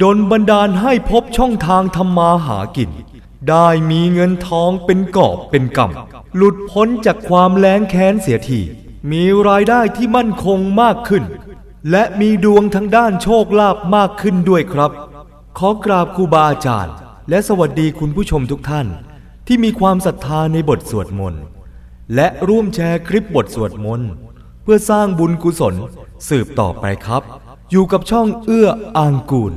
ดนบันดาลให้พบช่องทางทำมาหากิน ได้มีเงินทองเป็นกอบเป็นกำหลุดพ้นจากความแล้งแค้นเสียทีมีรายได้ที่มั่นคงมากขึ้น และมีดวงทางด้านโชคลาภมากขึ้นด้วยครับ ขอกราบครูบาอาจารย์ และสวัสดีคุณผู้ชมทุกท่าน ที่มีความศรัทธาในบทสวดมนต์และร่วมแชร์คลิปบทสวดมนต์เพื่อสร้างบุญกุศลสืบต่อไปครับ อยู่กับช่องเอื้ออางกูล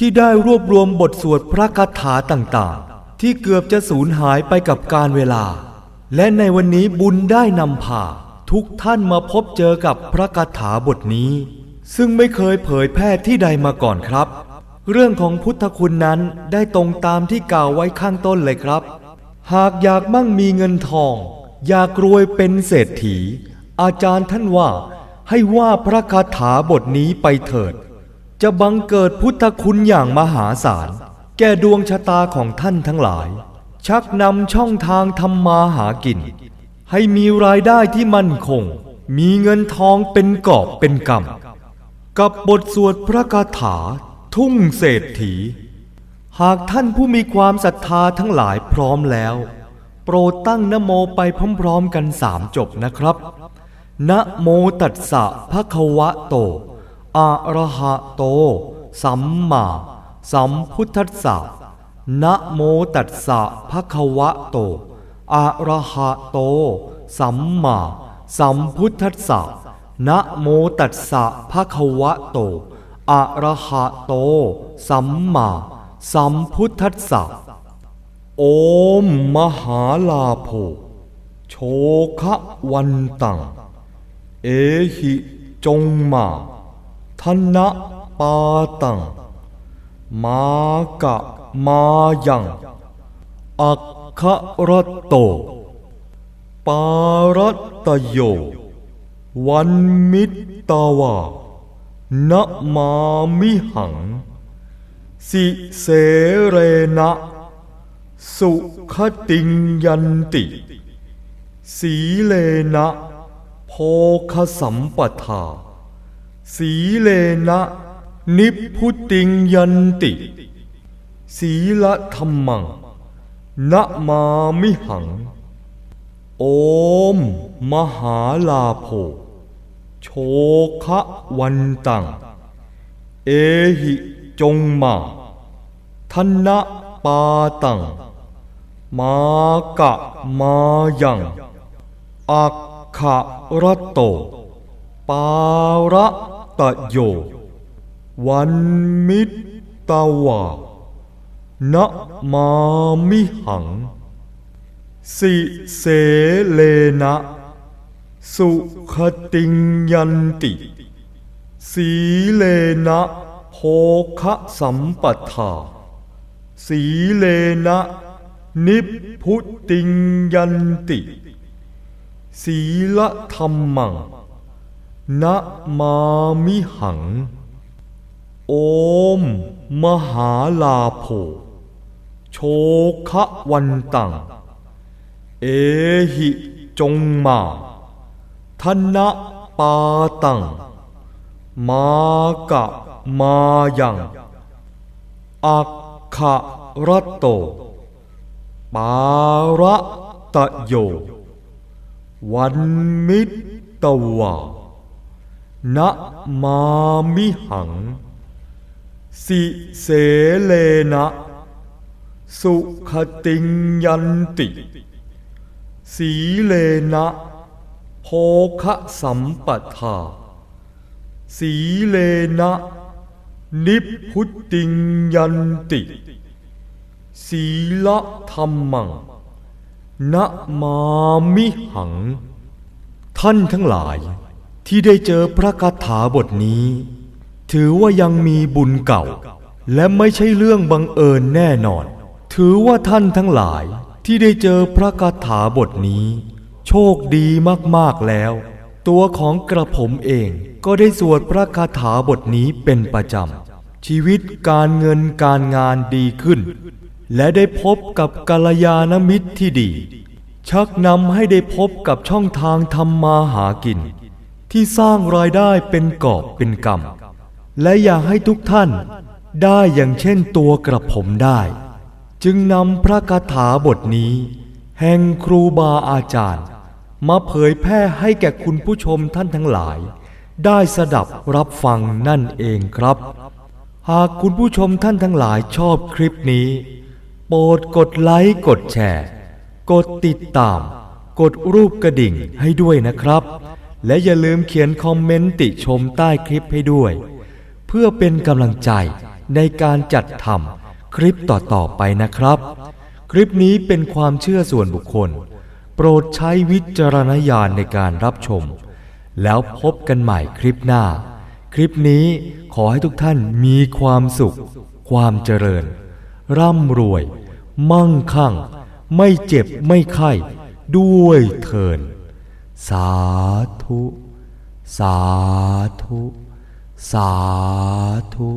ที่ได้รวบรวมบทสวดพระคาถาต่างๆ ที่เกือบจะสูญหายไปกับการเวลา และในวันนี้บุญได้นำพาทุกท่านมาพบเจอกับพระคาถาบทนี้ ซึ่งไม่เคยเผยแพร่ที่ใดมาก่อนครับ เรื่องของพุทธคุณนั้นได้ตรงตามที่กล่าวไว้ข้างต้นเลยครับ หากอยากมั่งมีเงินทอง อยากรวยเป็นเศรษฐี อาจารย์ท่านว่าให้ว่าพระคาถาบทนี้ไปเถิด จะบังเกิดพุทธคุณอย่างมหาศาล แก่ดวงชะตาของท่านทั้งหลาย ชักนำช่องทางทำมาหากิน ให้มีรายได้ที่มั่นคง มีเงินทองเป็นกอบเป็นกำกับบทสวดพระคาถา ทุ่งเศรษฐี หากท่านผู้มีความศรัทธาทั้งหลายพร้อมแล้ว โปรดตั้งนะโมไปพร้อมๆกันสามจบนะครับ นะโมตัสสะภะคะวะโต อะระหะโต สัมมาสัมพุทธัสสะนะโมตัสสะภะคะวะโตอะระหะโต สัมมาสัมพุทธัสสะนะโมตัสสะภะคะวะโตอะระหะโต สัมมาสัมพุทธัสสะโอมมหาลาโภโชคะวันตัง เอหิจงมา ธนะปาตัง มากะมายัง อัคคระโต ปารตโย วันมิตตวานะมามิหัง สิเสเรนะ สุขติงยันติ สีเลนะ โพคสัมปทา สีเลนะ นิพพุติงยันติ สีละธรรมังนะมามิหัง โอม มหาลาโภโชคะวันตัง เอหิจงมาธนะปาตัง มากะมายังอักขะระโต ปาระ ตโย วันมิตตาวานะมามิหัง สิเสเลนะ สุขติงยันติ สีเลนะโภคะสัมปทา สีเลนะ นิพพุติงยันติ สีละธรรมัง นะมามิหัง โอม มหาลาโภโชคะวันตัง เอหิจงมาธนะปาตัง มากะมายังอักขะระโต ปาระตะโย วันมิตตวา นะมามิหัง สิเสเลนะ สุขติงยันติ สีเลนะโภคสัมปทา สีเลนะ นิพพุติงยันติ สีละธรรมังนะมามิหัง ท่านทั้งหลาย ที่ได้เจอพระคาถาบทนี้ ถือว่ายังมีบุญเก่า และไม่ใช่เรื่องบังเอิญแน่นอน ถือว่าท่านทั้งหลายที่ได้เจอพระคาถาบทนี้ โชคดีมากๆแล้ว ตัวของกระผมเองก็ได้สวดพระคาถาบทนี้เป็นประจำชีวิตการเงินการงานดีขึ้น และได้พบกับกัลยาณมิตรที่ดี ชักนำให้ได้พบกับช่องทางทำมาหากิน ที่สร้างรายได้เป็นกอบเป็นกำและอยากให้ทุกท่านได้อย่างเช่นตัวกระผมได้ จึงนำพระคาถาบทนี้ แห่งครูบาอาจารย์ มาเผยแพร่ให้แก่คุณผู้ชมท่านทั้งหลาย ได้สดับรับฟังนั่นเองครับ หากคุณผู้ชมท่านทั้งหลายชอบคลิปนี้ โปรดกดไลค์กดแชร์ กดติดตาม กดรูปกระดิ่งให้ด้วยนะครับ และอย่าลืมเขียนคอมเมนต์ติชมใต้คลิปให้ด้วย เพื่อเป็นกำลังใจในการจัดทำคลิปต่อๆไปนะครับ คลิปนี้เป็นความเชื่อส่วนบุคคล โปรดใช้วิจารณญาณในการรับชม แล้วพบกันใหม่คลิปหน้า คลิปนี้ขอให้ทุกท่านมีความสุข ความเจริญ ร่ำรวย มั่งคั่ง ไม่เจ็บไม่ไข้ ด้วยเทิน สาธุ สาธุ สาธุ